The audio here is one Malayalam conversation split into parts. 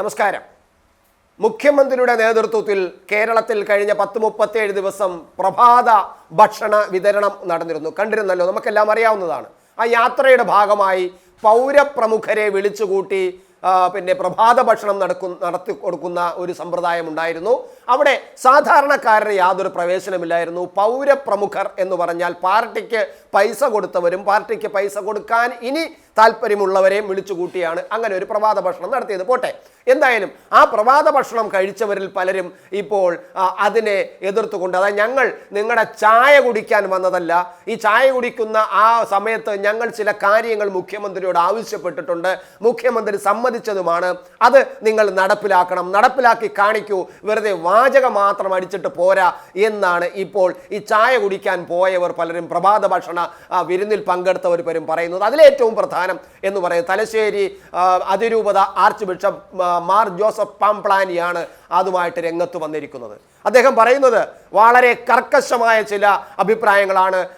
നമസ്കാരം. മുഖ്യമന്ത്രിയുടെ നേതൃത്വത്തിൽ കേരളത്തിൽ കഴിഞ്ഞ പത്ത് മുപ്പത്തേഴ് ദിവസം പ്രഭാത ഭക്ഷണ വിതരണം നടന്നിരുന്നു. കണ്ടിരുന്നല്ലോ നമുക്കെല്ലാം അറിയാവുന്നതാണ്. ആ യാത്രയുടെ ഭാഗമായി പൗരപ്രമുഖരെ വിളിച്ചുകൂട്ടി പിന്നെ പ്രഭാത ഭക്ഷണം നടക്കും നടത്തി കൊടുക്കുന്ന ഒരു സമ്പ്രദായം ഉണ്ടായിരുന്നു. അവിടെ സാധാരണക്കാരന് യാതൊരു പ്രവേശനമില്ലായിരുന്നു. പൗരപ്രമുഖർ എന്ന് പറഞ്ഞാൽ പാർട്ടിക്ക് പൈസ കൊടുത്തവരും പാർട്ടിക്ക് പൈസ കൊടുക്കാൻ ഇനി താല്പര്യമുള്ളവരെയും വിളിച്ചുകൂട്ടിയാണ് അങ്ങനെ ഒരു പ്രഭാത ഭക്ഷണം നടത്തിയത്. പോട്ടെ എന്തായാലും ആ പ്രഭാത ഭക്ഷണം കഴിച്ചവരിൽ പലരും ഇപ്പോൾ അതിനെ എതിർത്തുകൊണ്ട് അതായത് ഞങ്ങൾ നിങ്ങളുടെ ചായ കുടിക്കാൻ വന്നതല്ല ഈ ചായ കുടിക്കുന്ന ആ സമയത്ത് ഞങ്ങൾ ചില കാര്യങ്ങൾ മുഖ്യമന്ത്രിയോട് ആവശ്യപ്പെട്ടിട്ടുണ്ട് മുഖ്യമന്ത്രി സമ്മതിച്ചതുമാണ് അത് നിങ്ങൾ നടപ്പിലാക്കണം നടപ്പിലാക്കി കാണിക്കൂ വെറുതെ വാചകം മാത്രം അടിച്ചിട്ട് പോരാ എന്നാണ് ഇപ്പോൾ ഈ ചായ കുടിക്കാൻ പോയവർ പലരും പ്രഭാത ഭക്ഷണ വിരുന്നിൽ പങ്കെടുത്തവർ പലരും പറയുന്നത്. അതിലേറ്റവും പ്രധാനം എന്ന് പറയുന്നത്. തലശ്ശേരി അതിരൂപത ആർച്ച് ബിഷപ്പ് മാർ ജോസഫ് പാംപ്ലാനിയാണ് അതുമായിട്ട് രംഗത്ത് വന്നിരിക്കുന്നത്. അദ്ദേഹം പറയുന്നത് വളരെ കർക്കശമായ ചില അഭിപ്രായങ്ങളാണ്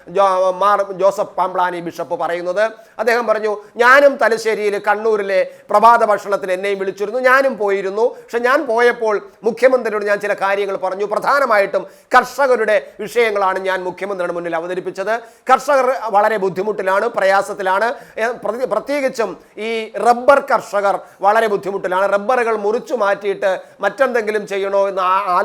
മാർ ജോസഫ് പാംപ്ലാനി ബിഷപ്പ് പറയുന്നത്. അദ്ദേഹം പറഞ്ഞു ഞാനും തലശ്ശേരിയിൽ കണ്ണൂരിലെ പ്രഭാത ഭക്ഷണത്തിൽ എന്നെയും വിളിച്ചിരുന്നു. ഞാനും പോയിരുന്നു. പക്ഷെ ഞാൻ പോയപ്പോൾ മുഖ്യമന്ത്രിയോട് ഞാൻ ചില കാര്യങ്ങൾ പറഞ്ഞു. പ്രധാനമായിട്ടും കർഷകരുടെ വിഷയങ്ങളാണ് ഞാൻ മുഖ്യമന്ത്രിയുടെ മുന്നിൽ അവതരിപ്പിച്ചത്. കർഷകർ വളരെ ബുദ്ധിമുട്ടിലാണ് പ്രയാസത്തിലാണ്. പ്രത്യേകിച്ചും ഈ റബ്ബർ കർഷകർ വളരെ ബുദ്ധിമുട്ടിലാണ്. റബ്ബറുകൾ മുറിച്ചു മാറ്റിയിട്ട് മറ്റെന്തെങ്കിലും ചെയ്യണോ എന്ന് ആ-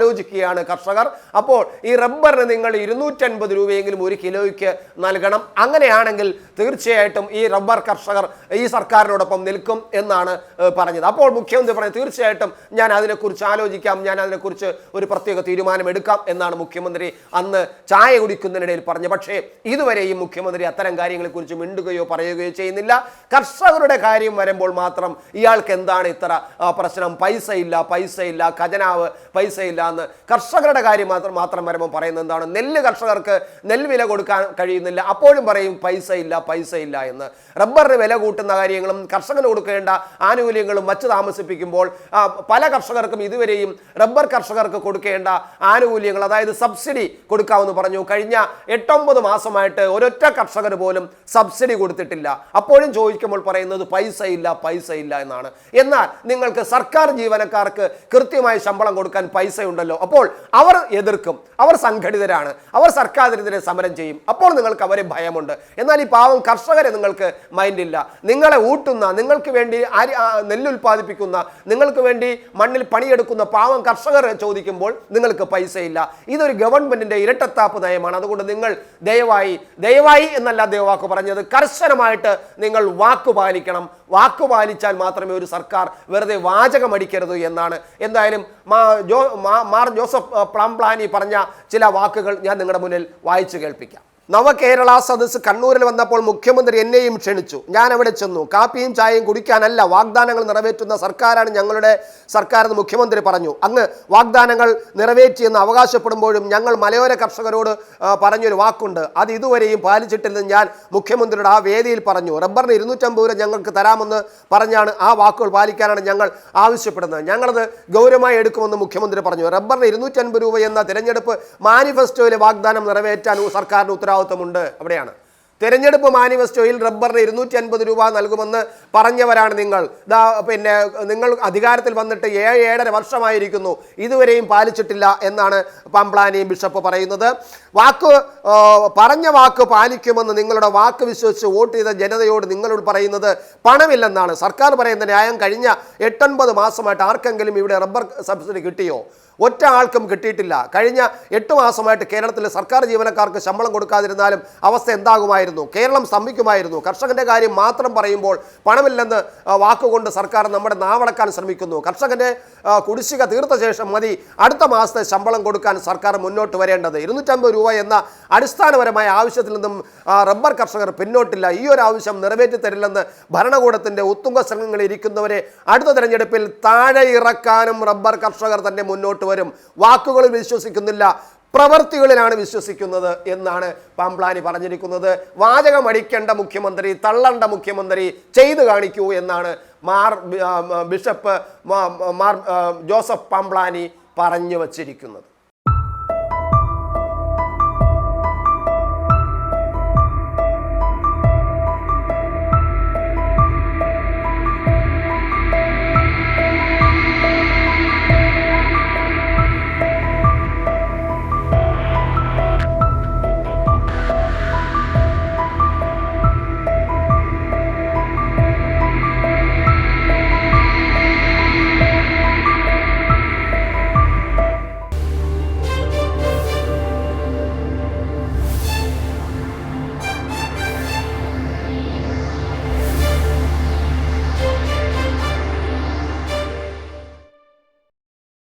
ആലോചിക്കുകയാണ് കർഷകർ. അപ്പോൾ ഈ റബ്ബറിന് നിങ്ങൾ ഇരുന്നൂറ്റൻപത് രൂപയെങ്കിലും ഒരു കിലോയ്ക്ക് നൽകണം. അങ്ങനെയാണെങ്കിൽ തീർച്ചയായിട്ടും ഈ റബ്ബർ കർഷകർ ഈ സർക്കാരിനോടൊപ്പം നിൽക്കും എന്നാണ് പറഞ്ഞത്. അപ്പോൾ മുഖ്യമന്ത്രി പറഞ്ഞു തീർച്ചയായിട്ടും ഞാൻ അതിനെക്കുറിച്ച് ആലോചിക്കാം ഞാൻ അതിനെക്കുറിച്ച് ഒരു പ്രത്യേക തീരുമാനം എടുക്കാം എന്നാണ് മുഖ്യമന്ത്രി അന്ന് ചായ കുടിക്കുന്നതിനിടയിൽ പറഞ്ഞു പക്ഷേ ഇതുവരെയും മുഖ്യമന്ത്രി അത്തരം കാര്യങ്ങളെക്കുറിച്ച് മിണ്ടുകയോ പറയുകയോ ചെയ്യുന്നില്ല. കർഷകരുടെ കാര്യം വരുമ്പോൾ മാത്രം ഇയാൾക്ക് എന്താണ് ഇത്ര പ്രശ്നം? പൈസ ഇല്ല പൈസ ഇല്ല ഖജനാവ് പൈസ ഇല്ല എന്ന് കർഷകരുടെ കാര്യം മാത്രം മാത്രം വരുമ്പോൾ പറയുന്നത് എന്താണ്? നെല്ല് കർഷകർക്ക് നെല്ല് വില കൊടുക്കാൻ കഴിയുന്നില്ല. അപ്പോഴും പറയും പൈസ ഇല്ല പൈസ ഇല്ല എന്ന്. റബ്ബറിന് വില കൂട്ടുന്ന കാര്യങ്ങളും കർഷകന് കൊടുക്കേണ്ട ആനുകൂല്യങ്ങളും വച്ച് താമസിപ്പിക്കുമ്പോൾ പല കർഷകർക്കും ഇതുവരെയും റബ്ബർ കർഷകർക്ക് കൊടുക്കേണ്ട ആനുകൂല്യങ്ങൾ അതായത് സബ്സിഡി കൊടുക്കാമെന്ന് പറഞ്ഞു. കഴിഞ്ഞ എട്ടൊമ്പത് മാസമായിട്ട് ഒരൊറ്റ കർഷകർ പോലും സബ്സിഡി കൊടുത്തിട്ടില്ല. അപ്പോഴും ചോദിക്കുമ്പോൾ പറയുന്നത് പൈസ ഇല്ല പൈസ ഇല്ല എന്നാണ്. എന്നാൽ നിങ്ങൾക്ക് സർക്കാർ ജീവനക്കാർക്ക് കൃത്യമായി ശമ്പളം കൊടുക്കാൻ പൈസ ഉണ്ടല്ലോ അപ്പോൾ അവർ എതിർക്കും. അവർ സംഘടിതരാണ്. അവർ സർക്കാരിനെതിരെ സമരം ചെയ്യും. അപ്പോൾ നിങ്ങൾക്ക് അവരെ ഭയമുണ്ട്. എന്നാൽ ഈ പാവം കർഷകരെ നിങ്ങൾക്ക് മൈൻഡില്ല. നിങ്ങളെ ഊട്ടുന്ന നിങ്ങൾക്ക് വേണ്ടി അരി നെല്ലുൽപ്പാദിപ്പിക്കുന്ന നിങ്ങൾക്ക് വേണ്ടി മണ്ണിൽ പണിയെടുക്കുന്ന പാവം കർഷകരെ ചോദിക്കുമ്പോൾ നിങ്ങൾക്ക് പൈസയില്ല. ഇതൊരു ഗവൺമെന്റിന്റെ ഇരട്ടത്താപ്പ് നയമാണ്. അതുകൊണ്ട് നിങ്ങൾ ദയവായി ദയവായി എന്നല്ല അദ്ദേഹം വാക്ക് പറഞ്ഞത് കർശനമായിട്ട് നിങ്ങൾ വാക്ക് പാലിക്കണം. വാക്ക് പാലിച്ചാൽ മാത്രമേ ഒരു സർക്കാർ വെറുതെ വാചകം അടിക്കരുത് എന്നാണ്. എന്തായാലും മാ ജോ മാർ ജോസഫ് പ്ലാംപ്ലാനി പറഞ്ഞ ചില വാക്കുകൾ ഞാൻ നിങ്ങളുടെ മുന്നിൽ വായിച്ചു കേൾപ്പിക്കാം. നവകേരള സദസ് കണ്ണൂരിൽ വന്നപ്പോൾ മുഖ്യമന്ത്രി എന്നെയും ക്ഷണിച്ചു. ഞാൻ അവിടെ ചെന്നു. കാപ്പിയും ചായയും കുടിക്കാനല്ല വാഗ്ദാനങ്ങൾ നിറവേറ്റുന്ന സർക്കാരാണ് ഞങ്ങളുടെ സർക്കാർ എന്ന് മുഖ്യമന്ത്രി പറഞ്ഞു. അങ്ങ് വാഗ്ദാനങ്ങൾ നിറവേറ്റിയെന്ന് അവകാശപ്പെടുമ്പോഴും ഞങ്ങൾ മലയോര കർഷകരോട് പറഞ്ഞൊരു വാക്കുണ്ട്. അത് ഇതുവരെയും പാലിച്ചിട്ടില്ലെന്ന് ഞാൻ മുഖ്യമന്ത്രിയുടെ ആ വേദിയിൽ പറഞ്ഞു. റബ്ബറിന് ഇരുന്നൂറ്റമ്പത് രൂപ ഞങ്ങൾക്ക് തരാമെന്ന് പറഞ്ഞാണ് ആ വാക്കുകൾ പാലിക്കാനാണ് ഞങ്ങൾ ആവശ്യപ്പെടുന്നത്. ഞങ്ങളത് ഗൗരവമായി എടുക്കുമെന്ന് മുഖ്യമന്ത്രി പറഞ്ഞു. റബ്ബറിന് ഇരുന്നൂറ്റൻപത് രൂപ എന്ന തിരഞ്ഞെടുപ്പ് മാനിഫെസ്റ്റോയിലെ വാഗ്ദാനം നിറവേറ്റാൻ സർക്കാരിന് ഉത്തരവാദിത്വമുണ്ട് അവിടെയാണ്. തെരഞ്ഞെടുപ്പ് മാനിഫെസ്റ്റോയിൽ റബ്ബറിന് ഇരുന്നൂറ്റി അൻപത് രൂപ നൽകുമെന്ന് പറഞ്ഞവരാണ് നിങ്ങൾ. ദാ പിന്നെ നിങ്ങൾ അധികാരത്തിൽ വന്നിട്ട് ഏഴ് ഏഴര വർഷമായിരിക്കുന്നു. ഇതുവരെയും പാലിച്ചിട്ടില്ല എന്നാണ് പമ്പ്ലാനി ബിഷപ്പ് പറയുന്നത്. വാക്ക് പറഞ്ഞ വാക്ക് പാലിക്കുമെന്ന് നിങ്ങളുടെ വാക്ക് വിശ്വസിച്ച് വോട്ട് ചെയ്ത ജനതയോട് നിങ്ങളോട് പറയുന്നത് പണമില്ലെന്നാണ്. സർക്കാർ പറയുന്ന ന്യായം കഴിഞ്ഞ എട്ടൊൻപത് മാസമായിട്ട് ആർക്കെങ്കിലും ഇവിടെ റബ്ബർ സബ്സിഡി കിട്ടിയോ? ഒറ്റ ആൾക്കും കിട്ടിയിട്ടില്ല. കഴിഞ്ഞ എട്ട് മാസമായിട്ട് കേരളത്തിലെ സർക്കാർ ജീവനക്കാർക്ക് ശമ്പളം കൊടുക്കാതിരുന്നാലും അവസ്ഥ എന്താകുമായിരുന്നു? കേരളം സ്തംഭിക്കുമായിരുന്നു. കർഷകന്റെ കാര്യം മാത്രം പറയുമ്പോൾ പണമില്ലെന്ന് വാക്കുകൊണ്ട് സർക്കാർ നമ്മുടെ നാവടക്കാൻ ശ്രമിക്കുന്നു. കർഷകന്റെ കുടിശ്ശിക തീർത്ത ശേഷം മതി. അടുത്ത മാസത്തെ ശമ്പളം കൊടുക്കാൻ സർക്കാർ മുന്നോട്ട് വരേണ്ടത്. ഇരുന്നൂറ്റമ്പത് രൂപ എന്ന അടിസ്ഥാനപരമായ ആവശ്യത്തിൽ നിന്നും റബ്ബർ കർഷകർ പിന്നോട്ടില്ല. ഈ ഒരു ആവശ്യം നിറവേറ്റി തരില്ലെന്ന് ഭരണകൂടത്തിന്റെ ഉത്തുംഗ സംഘങ്ങളിൽ ഇരിക്കുന്നവരെ അടുത്ത തെരഞ്ഞെടുപ്പിൽ താഴെ ഇറക്കാനും റബ്ബർ കർഷകർ തന്നെ മുന്നോട്ട് വരും. വാക്കുകളിൽ വിശ്വസിക്കുന്നില്ല. പ്രവർത്തികളിലാണ് വിശ്വസിക്കുന്നത് എന്നാണ് പാംപ്ലാനി പറഞ്ഞിരിക്കുന്നത്. വാചകം അടിക്കേണ്ട മുഖ്യമന്ത്രി തള്ളണ്ട മുഖ്യമന്ത്രി ചെയ്തു കാണിക്കൂ എന്നാണ് മാർ ബിഷപ്പ് മാർ ജോസഫ് പാംപ്ലാനി പറഞ്ഞു വച്ചിരിക്കുന്നത്.